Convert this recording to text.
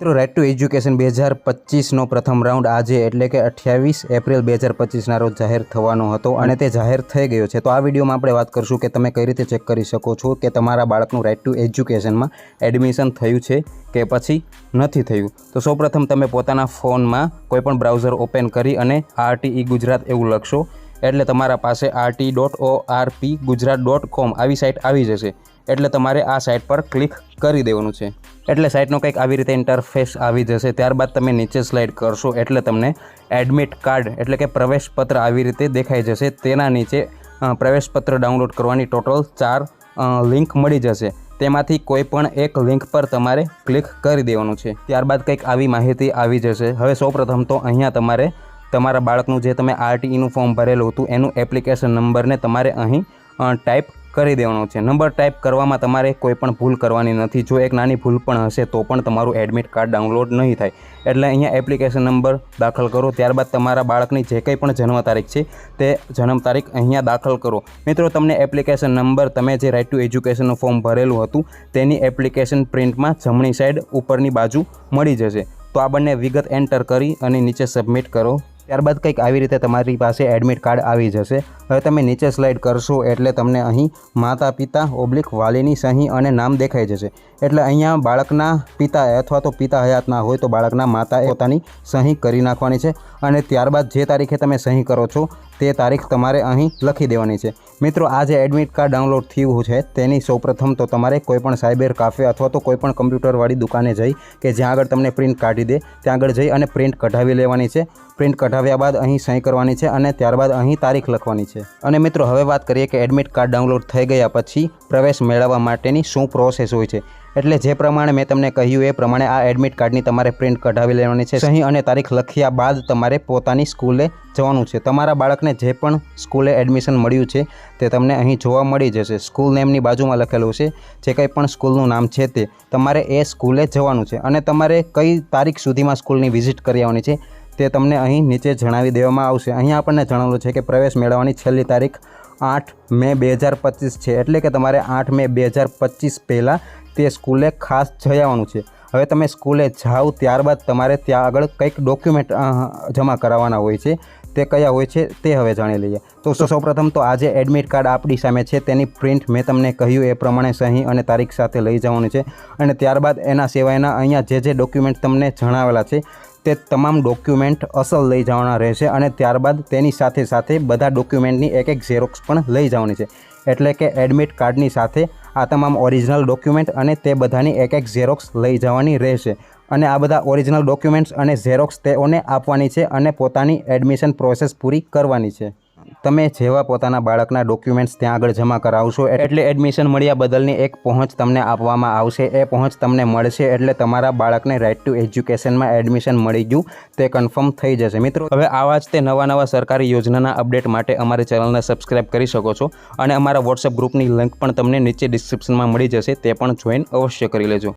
મિત્રો right to education બે હજાર પચીસનો પ્રથમ રાઉન્ડ આજે એટલે કે અઠ્યાવીસ એપ્રિલ બે હજાર પચીસના રોજ જાહેર થવાનો હતો અને તે જાહેર થઈ ગયો છે. તો આ વિડીયોમાં આપણે વાત કરીશું કે તમે કઈ રીતે ચેક કરી શકો છો કે તમારા બાળકનું રાઇટ ટુ એજ્યુકેશનમાં એડમિશન થયું છે કે પછી નથી થયું. તો સૌપ્રથમ તમે પોતાના ફોનમાં કોઈપણ બ્રાઉઝર ઓપન કરી અને આરટીઈ ગુજરાત એવું લખશો. એટલે તમારા પાસે RT dot O RP Gujarat dot com આવી સાઇટ આવી જશે. એટલે તમારે આ સાઇટ પર ક્લિક કરી દેવાનું છે. એટલે સાઇટનો કંઈક આવી રીતે ઇન્ટરફેસ આવી જશે. ત્યારબાદ તમે નીચે સ્લાઇડ કરશો એટલે તમને એડમિટ કાર્ડ એટલે કે પ્રવેશપત્ર આવી રીતે દેખાઈ જશે. તેના નીચે પ્રવેશપત્ર ડાઉનલોડ કરવાની ટોટલ ચાર લિંક મળી જશે. તેમાંથી કોઈ પણ એક લિંક પર તમારે ક્લિક કરી દેવાનું છે. ત્યારબાદ કંઈક આવી માહિતી આવી જશે. હવે સૌપ્રથમ તો અહીંયા તમારે તમારા બાળકનું જે તમે આરટીઈનું ફોર્મ ભરેલું હતું, એનું એપ્લિકેશન નંબરને તમારે અહીં ટાઈપ કરી દેવાનો છે. નંબર ટાઈપ કરવામાં તમારે કોઈ પણ ભૂલ કરવાની નથી. જો એક નાની ભૂલ પણ હશે, તો પણ તમારું એડમિટ કાર્ડ ડાઉનલોડ નહીં થાય. એટલે અહીંયા એપ્લિકેશન નંબર દાખલ કરો. ત્યારબાદ તમારા બાળકની જે કંઈ પણ જન્મ તારીખ છે, તે જન્મ તારીખ અહીંયા દાખલ કરો. મિત્રો, તમને એપ્લિકેશન નંબર, તમે જે રાઇટ ટુ એજ્યુકેશનનું ફોર્મ ભરેલું હતું, તેની એપ્લિકેશન પ્રિન્ટમાં જમણી સાઈડ ઉપરની બાજુ મળી જશે. તો આ બંને વિગત એન્ટર કરી અને નીચે સબમિટ કરો. ત્યારબાદ કંઈક આવી રીતે તમારી પાસે એડમિટ કાર્ડ આવી જશે. હવે તમે નીચે સ્લાઇડ કરશો એટલે તમને અહીં માતા પિતા ઓબ્લિક વાલીની સહી અને નામ દેખાઈ જશે. એટલે અહીંયા બાળકના પિતા અથવા તો પિતા હયાતના હોય તો બાળકના માતાએ પોતાની સહી કરી નાખવાની છે. અને ત્યારબાદ જે તારીખે તમે સહી કરો છો તે તારીખ તમારે અહીં લખી દેવાની છે. મિત્રો, આ જે એડમિટ કાર્ડ ડાઉનલોડ થયું છે, તેની સૌપ્રથમ તો તમારે કોઈપણ સાયબર કાફે અથવા તો કોઈપણ કમ્પ્યુટરવાળી દુકાને જઈ કે જ્યાં આગળ તમને પ્રિન્ટ કાઢી દે, ત્યાં આગળ જઈ અને પ્રિન્ટ કઢાવી લેવાની છે. પ્રિન્ટ કઢાવ્યા બાદ અહીં સહી કરવાની છે અને ત્યારબાદ અહીં તારીખ લખવાની છે. અને મિત્રો, હવે વાત કરીએ કે એડમિટ કાર્ડ ડાઉનલોડ થઈ ગયા પછી પ્રવેશ મેળવવા માટેની શું પ્રોસેસ હોય છે. એટલે જે પ્રમાણે મેં તમને કહ્યું એ પ્રમાણે આ એડમિટ કાર્ડની તમારે પ્રિન્ટ કઢાવી લેવાની છે. સહી અને તારીખ લખ્યા બાદ તમારે પોતાની સ્કૂલે જવાનું છે. તમારા બાળકને જે પણ સ્કૂલે એડમિશન મળ્યું છે તે તમને અહીં જોવા મળી જશે. સ્કૂલ નેમની બાજુમાં લખેલું છે જે કંઈ પણ સ્કૂલનું નામ છે તે તમારે એ સ્કૂલે જવાનું છે અને તમારે કઈ તારીખ સુધીમાં સ્કૂલની વિઝિટ કરી આવવાની છે તે તમને અહીં નીચે જણાવી દેવામાં આવશે. અહીં આપણને જણાવેલું છે કે પ્રવેશ મેળવવાની છેલ્લી તારીખ આઠ મે બે હજાર પચીસ છે. એટલે કે તમારે આઠ મે બે હજાર પચીસ પહેલાં તે સ્કૂલે ખાસ જઈ આવવાનું છે. હવે તમે સ્કૂલે જાઓ ત્યારબાદ તમારે ત્યાં આગળ કંઈક ડોક્યુમેન્ટ જમા કરાવવાના હોય છે. તે કયા હોય છે તે હવે જાણી લઈએ. તો સૌપ્રથમ તો આજે એડમિટ કાર્ડ આપણી સામે છે. તેની પ્રિન્ટ મેં તમને કહ્યું એ પ્રમાણે સહી અને તારીખ સાથે લઈ જવાનું છે. અને ત્યારબાદ એના સિવાયના અહીંયા જે જે ડોક્યુમેન્ટ તમને જણાવેલા છે તે તમામ ડોક્યુમેન્ટ અસલ લઈ જવાના રહેશે અને ત્યારબાદ તેની સાથે સાથે બધા ડોક્યુમેન્ટની એક એક ઝેરોક્સ પણ લઈ જવાની છે. એટલે કે એડમિટ કાર્ડની સાથે આ તમામ ઓરિજિનલ ડોક્યુમેન્ટ અને તે બધાની એક એક ઝેરોક્સ લઈ જવાની રહેશે. અને આ બધા ઓરિજિનલ ડોક્યુમેન્ટ્સ અને ઝેરોક્સ તેઓને આપવાની છે અને પોતાની એડમિશન પ્રોસેસ પૂરી કરવાની છે. તમે જેવા પોતાના બાળકના ડોક્યુમેન્ટ્સ ત્યાં આગળ જમા કરાવશો એટલે એડમિશન મળ્યા બદલની એક પહોંચ તમને આપવામાં આવશે. એ પહોંચ તમને મળશે એટલે તમારા બાળકને રાઇટ ટુ એજ્યુકેશનમાં એડમિશન મળી ગયું. તે કન્ફર્મ થઈ જશે. મિત્રો, હવે આવા જ તે નવા નવા સરકારી યોજનાના અપડેટ માટે અમારી ચેનલને સબસ્ક્રાઇબ કરી શકો છો. અને અમારા વોટ્સએપ ગ્રુપની લિંક પણ તમને નીચે ડિસ્ક્રિપ્શનમાં મળી જશે. તે પણ જોઈન અવશ્ય કરી લેજો.